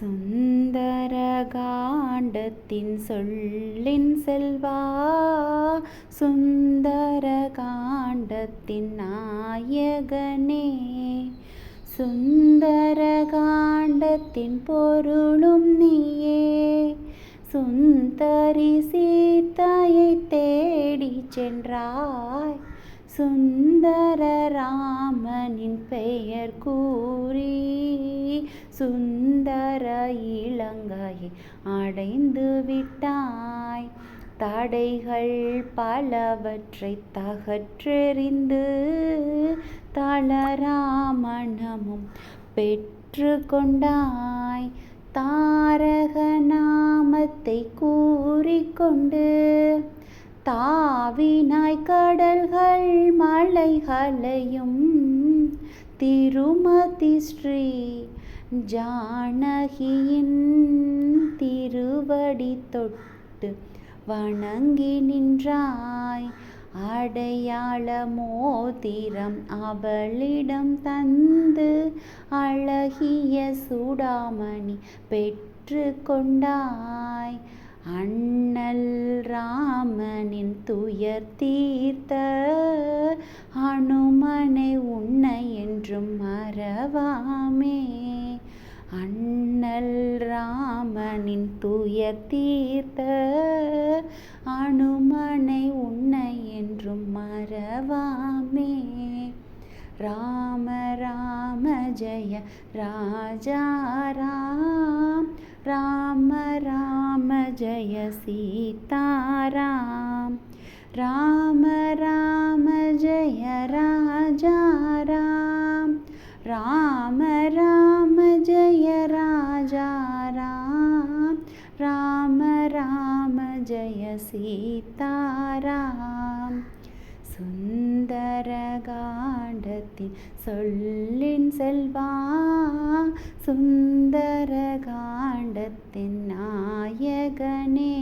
சுந்தர காண்டத்தின் சொல்லின் செல்வா சுந்தர காண்டத்தின் நாயகனே. சுந்தர காண்டத்தின் பொருளும் நீயே. சுந்தரி சீத்தையை தேடி சென்றாய். சுந்தர ராமனின் பெயர் கூறி சுந்தர இலங்கையை அடைந்து விட்டாய். தடைகள் பலவற்றை தகற்றெறிந்து தளராமணமும் பெற்று கொண்டாய் தாரக நாமத்தை கூறிக்கொண்டு தாவினாய் கடல்கள் மலைகளையும் திருமதி ஸ்ரீ ஜானகியின் திருவடி தொட்டு வணங்கி நின்றாய். அடையாள மோதிரம் அவளிடம் தந்து அழகிய சூடாமணி பெற்று கொண்டாய். அண்ணல் ராமனின் துயர் தீர்த்த அனுமனை மறவாமே அண்ணல் ராமனின் தூய தீர்த்த அனுமனை உன்னை என்றும் மறவாமே. ராம ராம ஜெய ராஜா ராம். ராம ராம ஜெய சீதாராம் ராம் ராம ராம ஜய ராஜா ராம் ராம ராம ஜய சீதாராம் சுந்தர காண்டத்தின் சொல்லின் செல்வா சுந்தர காண்டத்தின் நாயகனே